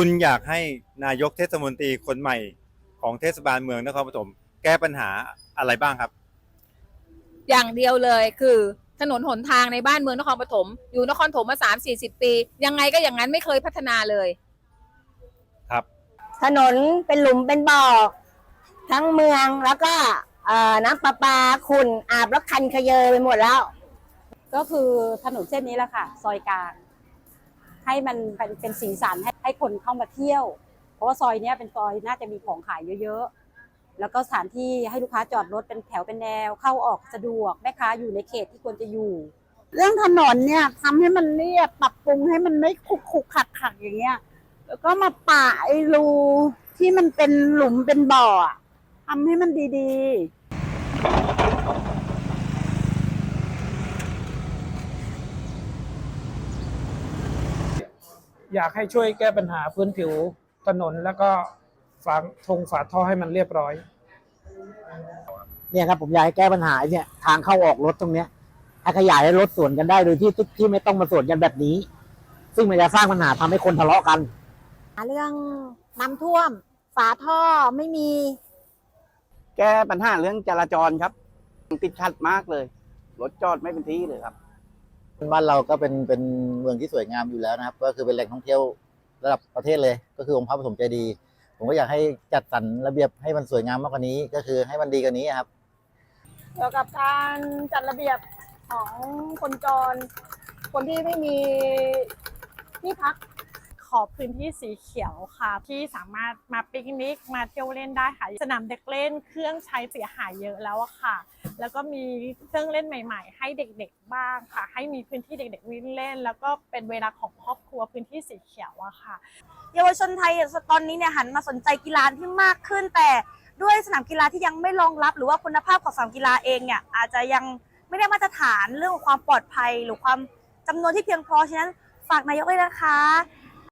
คุณอยากให้นายกเทศมนตรีคนใหม่ของเทศบาลเมืองนครปฐมแก้ปัญหาอะไรบ้างครับ อย่างเดียวเลยคือถนนหนทางในบ้านเมืองนครปฐมอยู่นครปฐมมาสามสี่สิบปี ยังไงก็อย่างนั้นไม่เคยพัฒนาเลย ครับ ถนนเป็นหลุมเป็นบ่อทั้งเมืองแล้วก็เอ่อน้ำประปาขุ่นอาบแล้วคันขยเยอไปหมดแล้ว ก็คือถนนเส้นนี้แหละค่ะ ซอยกลาง ให้มันเป็นเป็นสีสันให้ให้คนเข้ามาเที่ยว เพราะว่าซอยเนี้ยเป็นซอยน่าจะมีของขายเยอะๆ แล้วก็สถานที่ให้ลูกค้าจอดรถเป็นแถวเป็นแนวเข้าออกสะดวกแม่ค้าอยู่ในเขตที่ควรจะอยู่ เรื่องถนนเนี่ยทำให้มันเรียบปรับปรุงให้มันไม่ขุกขุกขักขักอย่างเงี้ยแล้วก็มาปะไอ้รูที่มันเป็นหลุมเป็นบ่อทำให้มันดีๆ อยากให้ช่วยแก้ปัญหาพื้นผิวถนนแล้วก็ฝาทงฝาท่อให้มันเรียบร้อย เนี่ยครับผมอยากให้แก้ปัญหาเนี่ยทางเข้าออกรถตรงเนี้ยให้ขยายให้รถสวนกันได้โดยที่ที่ไม่ต้องมาสวนกันแบบนี้ ซึ่งมันจะสร้างปัญหาทำให้คนทะเลาะกันเรื่องน้ำท่วม ฝาท่อไม่มี แก้ปัญหาเรื่องจราจรครับ ติดขัดมากเลย รถจอดไม่เป็นที่เลยครับ บ้านเราก็เป็นเป็นเมืองที่สวยงามอยู่แล้วนะครับ ก็คือเป็นแหล่งท่องเที่ยวระดับประเทศเลย ก็คือองค์พระปฐมเจดีย์ผมก็อยากให้จัดสรรระเบียบให้มันสวยงามมากกว่านี้ ก็คือให้มันดีกว่านี้ครับเกี่ยวกับการจัดระเบียบของคนจร คนที่ไม่มีที่พัก อพื้นที่สีเขียวค่ะ ที่สามารถมาปิกนิกมาเที่ยวเล่นได้ค่ะสนามเด็กเล่นเครื่องใช้เสียหายเยอะแล้วค่ะ แล้วก็มีเครื่องเล่นใหม่ ๆ ให้เด็กๆบ้างค่ะ ให้มีพื้นที่เด็กๆวิ่งเล่น แล้วก็เป็นเวลาของครอบครัวพื้นที่สีเขียวอะค่ะ เยาวชนไทยตอนนี้เนี่ยหันมาสนใจกีฬาที่มากขึ้น แต่ด้วยสนามกีฬาที่ยังไม่รองรับ หรือว่าคุณภาพของสนามกีฬาเองเนี่ยอาจจะยังไม่ได้มาตรฐานเรื่องของความปลอดภัย หรือความจำนวนที่เพียงพอฉะนั้นฝากนายกเลยนะคะ